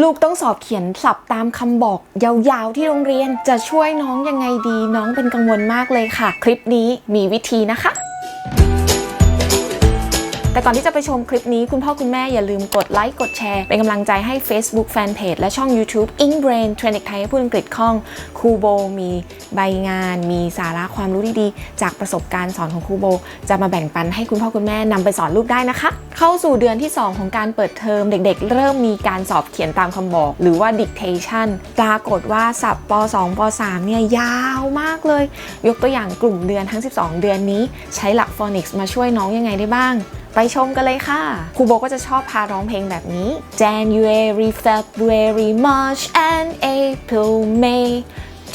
ลูกต้องสอบเขียนสับตามคำบอกยาวๆที่โรงเรียนจะช่วยน้องยังไงดี น้องเป็นกังวลมากเลยค่ะ คลิปนี้มีวิธีนะคะ แต่ก่อนที่จะไปชมคลิปนี้คุณพ่อคุณแม่อย่าลืมกดไลค์กดแชร์ เป็นกำลังใจให้ Facebook Fanpage และช่อง YouTube Ink Brain เทรนเด็กไทยให้พูดอังกฤษคล่องครูโบมีใบงาน มีสาระความรู้ดีๆ จากประสบการณ์สอนของครูโบ จะมาแบ่งปันให้คุณพ่อคุณแม่นำไปสอนลูกได้นะคะ เข้าสู่เดือนที่ 2 ของการเปิดเทอมเด็ก ๆ เริ่มมีการสอบเขียนตามคำบอก หรือว่า dictation ปรากฏว่าศัพท์ป .2 ป .3 เนี่ยยาวมากเลย ยกตัวอย่างกลุ่มเดือนทั้ง 12 เดือนนี้ ใช้หลัก phonics มาช่วยน้องยังไงได้บ้างไปชมกันเลยค่ะครูโบก็จะชอบพาร้องเพลงแบบนี้ January February March and April May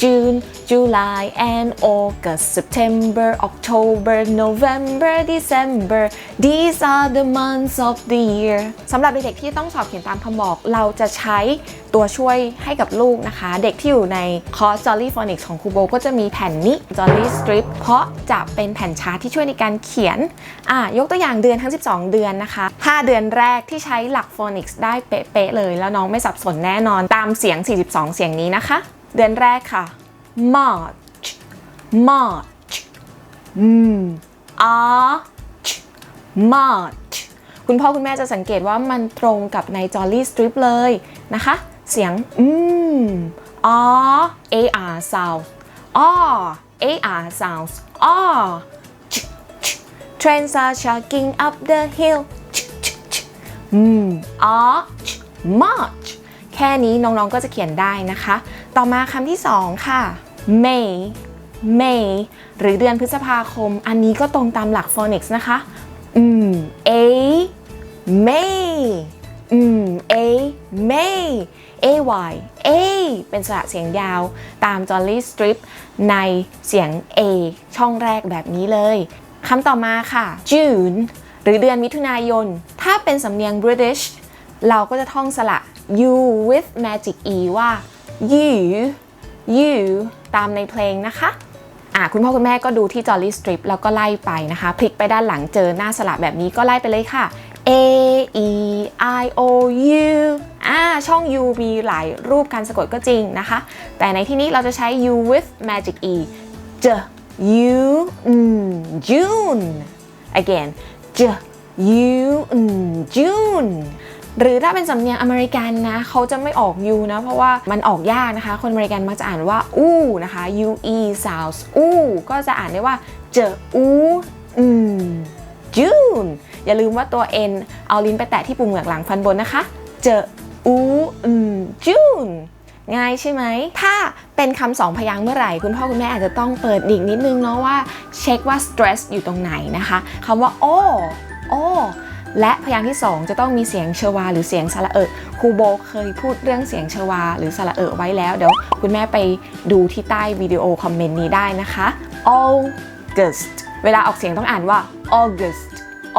June July and August September October November December These are the months of the year สำหรับเด็กๆที่ต้องสอบเขียนตามคำบอก เราจะใช้ตัวช่วยให้กับลูกนะคะ เด็กที่อยู่ในคอร์ส Jolly Phonics ของครูโบก็จะมีแผ่นนี้ Jolly Strip เพราะจะเป็นแผ่นชาร์ตที่ช่วยในการเขียน อะ ยกตัวอย่างเดือนทั้ง 12 เดือนนะคะ 5 เดือนแรกที่ใช้หลัก Phonics ได้เป๊ะๆเลย แล้วน้องไม่สับสนแน่นอนตามเสียง 42 เสียงนี้นะคะ เดือนแรกค่ะ March March อืม Arch March คุณพ่อคุณแม่จะสังเกตว่ามันตรงกับใน Jolly Strip เลยนะคะ เสียงอืม R A R sound R A R sounds R Ch, ch. Trains are chugging up the hill Ch, ch, ch. อืม Arch March แค่นี้น้องๆก็จะเขียนได้นะคะ ต่อมาคำที่สองค่ะ May May หรือเดือนพฤษภาคม อันนี้ก็ตรงตามหลัก phonics นะคะอืม A May อืม A May A Y A เป็นสระเสียงยาวตาม Jolly Strip ในเสียง A ช่องแรกแบบนี้เลยคำต่อมาค่ะ June หรือเดือนมิถุนายน ถ้าเป็นสำเนียง British เราก็จะท่องสระ you with magic e ว่า you you ตามในเพลงนะคะอะคุณพ่อคุณแม่ก็ดูที่ Jolly Strip แล้วก็ไล่ไปนะคะ พลิกไปด้านหลังเจอหน้าสระแบบนี้ก็ไล่ไปเลยค่ะ A E I O U อ่าช่อง U มีหลายรูปการสะกดก็จริงนะคะ แต่ในที่นี้เราจะใช้ U with magic E J U June again J U June หรือถ้าเป็นสำเนียงอเมริกันนะเขาจะไม่ออก u นะ เพราะว่ามันออกยากนะคะ คนอเมริกันมักจะอ่านว่าอู้นะคะ u e sounds อู้ก็จะอ่านได้ว่าเจออูอืม June อย่าลืมว่าตัว n เอาลิ้นไปแตะที่ปุ่มเหงือกหลังฟันบนนะคะ เจออูอืม June ง่ายใช่ไหม ถ้าเป็นคำสองพยางค์เมื่อไหร่ คุณพ่อคุณแม่อาจจะต้องเปิดดิ่งนิดนึงเนาะว่าเช็คว่า stress อยู่ตรงไหนนะคะคำว่า โอ้โอ้ และพยางค์ที่ 2 จะต้องมีเสียงเชวา หรือเสียงสระเอะครูโบเคยพูดเรื่องเสียงเชวา หรือสระเอะไว้แล้ว เดี๋ยวคุณแม่ไปดูที่ใต้วิดีโอคอมเมนต์นี้ได้นะคะ August เวลาออกเสียงต้องอ่านว่า August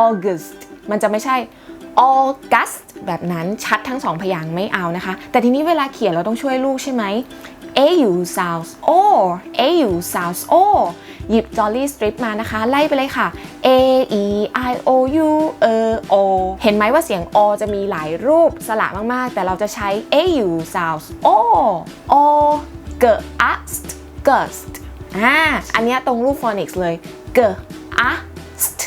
August มันจะไม่ใช่ August แบบนั้นชัดทั้งสองพยางค์ไม่เอานะคะ แต่ทีนี้เวลาเขียนเราต้องช่วยลูกใช่ไหม au sounds or au sounds or หยิบ Jolly Strip มานะคะ ไล่ไปเลยค่ะ a e i o u e o เห็นไหมว่าเสียง o จะมีหลายรูปสระมากๆ แต่เราจะใช้ au sounds o o g a s t gust อ่าอันนี้ตรงรูป phonics เลย g a s t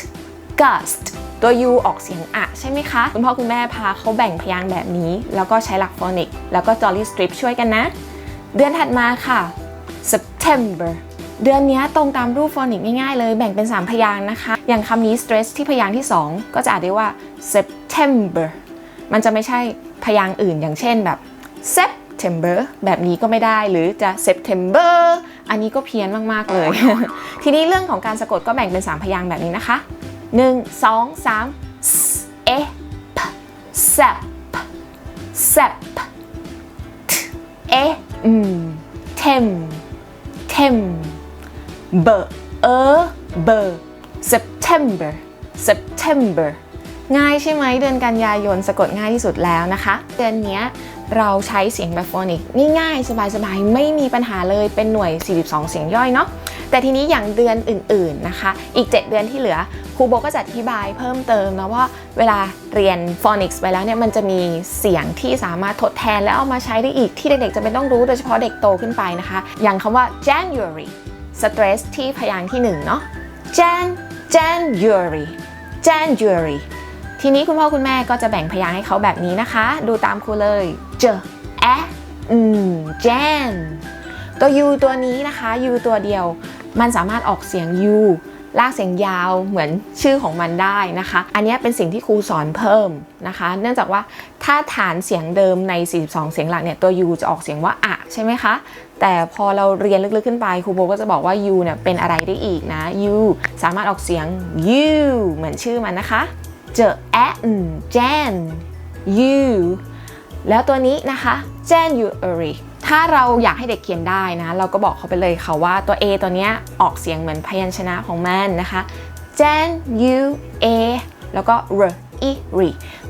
gust ตัว u ออกเสียงอะใช่ไหมคะ คุณพ่อคุณแม่พาเขาแบ่งพยางค์แบบนี้ แล้วก็ใช้หลัก phonic แล้วก็ Jolly Strip ช่วยกันนะ เดือนถัดมาค่ะ September เดือนนี้ตรงตามรูป phonic ง่ายๆเลยแบ่งเป็น 3 พยางค์นะคะ อย่างคำนี้ stress ที่พยางค์ที่ 2 ก็จะอ่านได้ว่า September มันจะไม่ใช่พยางค์อื่นอย่างเช่นแบบ September แบบนี้ก็ไม่ได้หรือจะ September อันนี้ก็เพี้ยนมากๆเลย ทีนี้เรื่องของการสะกดก็แบ่งเป็น 3 พยางค์แบบนี้นะคะ 1 2 3 s e p sep sep t e m tem tem b e b September September ง่ายใช่ไหมเดือนกันยายนสะกดง่ายที่สุดแล้วนะคะ เดือนนี้เราใช้เสียงแบบโฟนิกง่ายๆ สบายๆ ไม่มีปัญหาเลยเป็นหน่วย 42 เสียงย่อยเนาะแต่ทีนี้อย่างเดือนอื่นๆนะคะ อีก 7 เดือนที่เหลือครูโบก็จะอธิบายเพิ่มเติมนะว่าเวลาเรียน phonics ไปแล้วเนี่ยมันจะมีเสียงที่สามารถทดแทนและเอามาใช้ได้อีกที่เด็กๆจะเป็นต้องรู้โดยเฉพาะเด็กโตขึ้นไปนะคะ อย่างคำว่า January stress ที่พยางค์ที่1เนาะ Jan January January ทีนี้คุณพ่อคุณแม่ก็จะแบ่งพยางค์ให้เขาแบบนี้นะคะ ดูตามครูเลยเจแออืม Jan ตัว U ตัวนี้นะคะ U ตัวเดียว มันสามารถออกเสียง U ลากเสียงยาวเหมือนชื่อของมันได้นะคะ อันนี้เป็นสิ่งที่ครูสอนเพิ่มนะคะ เนื่องจากว่าถ้าฐานเสียงเดิมใน 42 เสียงหลักเนี่ยตัว U จะออกเสียงว่าอะใช่ไหมคะ แต่พอเราเรียนลึกๆขึ้นไปครูโบก็จะบอกว่า U เนี่ยเป็นอะไรได้อีกนะ U สามารถออกเสียง U เหมือนชื่อมันนะคะ เจอแอะอืม Jan U แล้วตัวนี้นะคะ January ถ้าเราอยากให้เด็กเขียนได้นะ เราก็บอกเขาไปเลยค่ะว่าตัว A ตัวเนี้ยออกเสียงเหมือนพยัญชนะของมันนะคะ Jan U A แล้วก็ R I R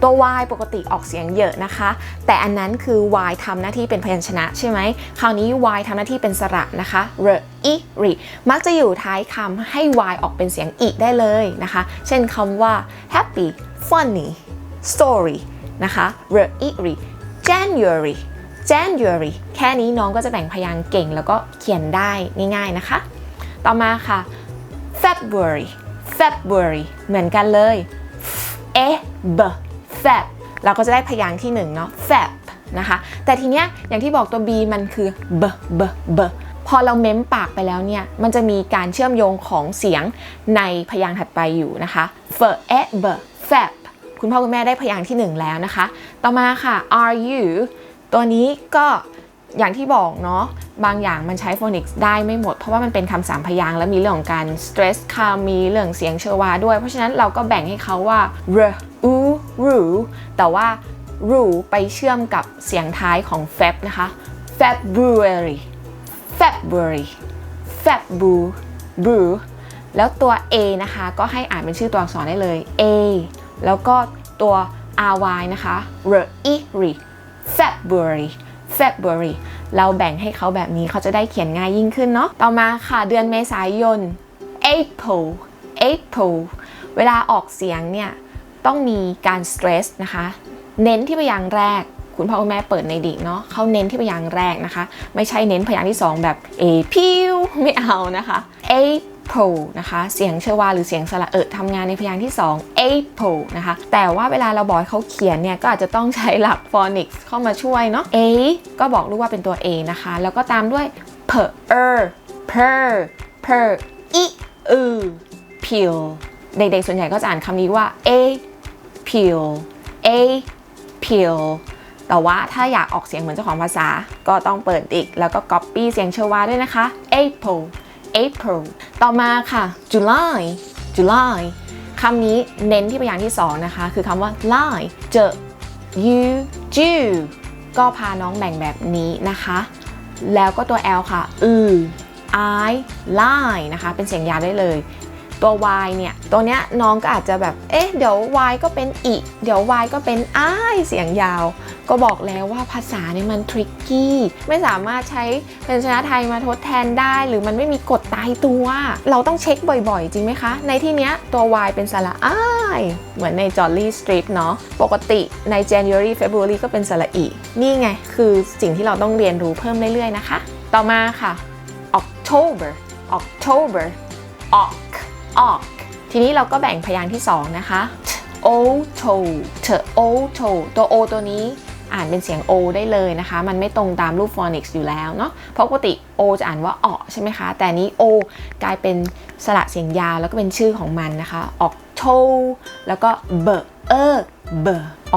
ตัว Y ปกติออกเสียงเยอะนะคะ แต่อันนั้นคือ Y ทำหน้าที่เป็นพยัญชนะใช่ไหม คราวนี้ Y ทำหน้าที่เป็นสระนะคะ R I R มักจะอยู่ท้ายคำให้ Y ออกเป็นเสียงอีได้เลยนะคะ เช่นคำว่า happy funny story นะคะ R I R January January แค่นี้น้องก็จะแบ่งพยางค์เก่งแล้วก็เขียนได้ง่าย ๆนะคะ ต่อมาค่ะ February February เหมือนกันเลย เอ b feb เราก็จะได้พยางค์ที่1เนาะ feb นะคะ แต่ทีเนี้ยอย่างที่บอกตัว b มันคือ b b b พอเราเม้มปากไปแล้วเนี่ย มันจะมีการเชื่อมโยงของเสียงในพยางค์ถัดไปอยู่นะคะ f e b feb คุณพ่อคุณแม่ได้พยางค์ที่ 1 แล้วนะคะ ต่อมาค่ะ are you ตัวนี้ก็อย่างที่บอกเนาะบางอย่างมันใช้ phonics ได้ไม่หมด เพราะว่ามันเป็นคำสามพยางและมีเรื่องของการ stress คามีเรื่องเสียงเชวาด้วย เพราะฉะนั้นเราก็แบ่งให้เขาว่า r u ru แต่ว่า ru ไปเชื่อมกับเสียงท้ายของ feb นะคะ February February Febu bu แล้วตัว a นะคะก็ให้อ่านเป็นชื่อตัวอักษรได้เลย a แล้วก็ตัว ry นะคะ r i r February February เราแบ่งให้เขาแบบนี้เขาจะได้เขียนง่ายยิ่งขึ้นเนาะต่อมาค่ะเดือนเมษายน April April เวลาออกเสียงเนี่ย ต้องมีการ stress นะคะ เน้นที่พยางค์แรก คุณพ่อคุณแม่เปิดในดิกเนาะเขาเน้นที่พยางค์แรกนะคะ ไม่ใช่เน้นพยางค์ที่ 2 แบบ a p u ไม่เอานะคะ April นะคะ เสียงเชวาหรือเสียงสระเอิดทำงานในพยางค์ที่ 2 April นะคะ แต่ว่าเวลาเราบอกเขาเขียนเนี่ย ก็อาจจะต้องใช้หลัก phonics เข้ามาช่วยเนาะ A ก็บอกลูกว่าเป็นตัว A นะคะ แล้วก็ตามด้วย per per per i u peel เด็กๆส่วนใหญ่ก็จะอ่านคำนี้ว่า a peel a peel แต่ว่าถ้าอยากออกเสียงเหมือนเจ้าของภาษาก็ต้องเปิดอีก แล้วก็ copy เสียงเชวาด้วยนะคะ April April ต่อมาค่ะ July July คำนี้เน้นที่พยางค์ที่2นะคะ คือคำว่า lie เจอ you do ก็พาน้องแบ่งแบบนี้นะคะ แล้วก็ตัว L ค่ะ อือ I lie นะคะ เป็นเสียงยาวได้เลย ตัว Y เนี่ย ตัวเนี้ยน้องก็อาจจะแบบ เอ๊ะ เดี๋ยว Y ก็เป็นอีเดี๋ยว Y ก็เป็น I เสียงยาว ก็บอกแล้วว่าภาษาเนี่ยมันทริกกี้ ไม่สามารถใช้เป็นชนะไทยมาทดแทนได้ หรือมันไม่มีกฎตายตัว เราต้องเช็คบ่อยๆ จริงไหมคะ ในที่เนี้ยตัว Y เป็นสระ I เหมือนใน Jolly Strip เนาะ ปกติใน January February ก็เป็นสระอีนี่ไง คือสิ่งที่เราต้องเรียนรู้เพิ่มเรื่อยๆนะคะ ต่อมาค่ะ October October Oc Oc ทีนี้เราก็แบ่งพยางค์ที่ 2 นะคะ o to t o to ตัว o ตัวนี้อ่านเป็นเสียง o ได้เลยนะคะ มันไม่ตรงตามรูป phonics อยู่แล้วเนาะ เพราะปกติ o จะอ่านว่าออใช่ไหมคะ แต่นี้ o กลายเป็นสระเสียงยาวแล้วก็เป็นชื่อของมันนะคะ Octo แล้วก็ b e b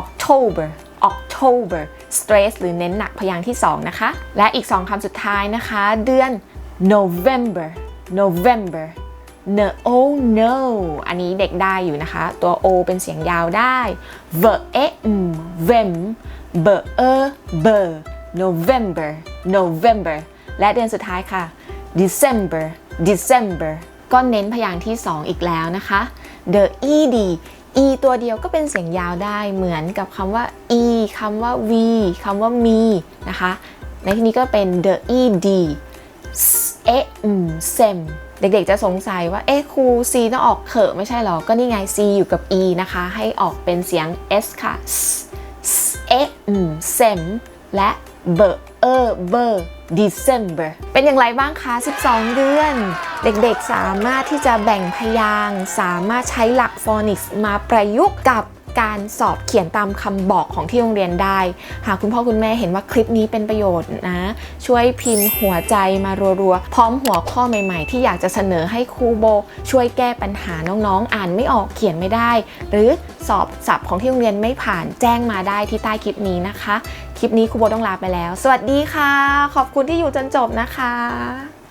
October October stress หรือเน้นหนักพยางค์ที่ 2 นะคะ และอีก 2คำสุดท้ายนะคะ เดือน November November no oh no อันนี้เด็กได้อยู่นะคะ ตัว o เป็นเสียงยาวได้ v e m vem b e b November November และเดือนสุดท้ายค่ะ December December ก็เน้นพยางค์ที่ 2 อีกแล้วนะคะ the ed e ตัวเดียวก็เป็นเสียงยาวได้เหมือนกับคำว่า e คำว่า v คำว่า me นะคะ ในที่นี้ก็เป็น the ed เอ๊ะอืมเซมเด็กๆจะสงสัยว่า เอ๊ะครู C ต้องออกเขอะไม่ใช่หรอ ก็นี่ไง C อยู่กับ E นะคะ ให้ออกเป็นเสียง S ค่ะเอ๊ะอืมเซมและเบอร์เออเบอร์ December เป็นอย่างไรบ้างคะ 12 เดือน เด็กๆสามารถที่จะแบ่งพยาง สามารถใช้หลักฟอนิกส์มาประยุกต์กับ การสอบเขียนตามคำบอกของที่โรงเรียนได้ หากคุณพ่อคุณแม่เห็นว่าคลิปนี้เป็นประโยชน์นะ ช่วยพิมพ์หัวใจมารัวๆ พร้อมหัวข้อใหม่ๆ ที่อยากจะเสนอให้ครูโบ ช่วยแก้ปัญหาน้องๆ อ่านไม่ออกเขียนไม่ได้ หรือสอบศัพท์ของที่โรงเรียนไม่ผ่านแจ้งมาได้ที่ใต้คลิปนี้นะคะ คลิปนี้ครูโบต้องลาไปแล้ว สวัสดีค่ะ ขอบคุณที่อยู่จนจบนะคะ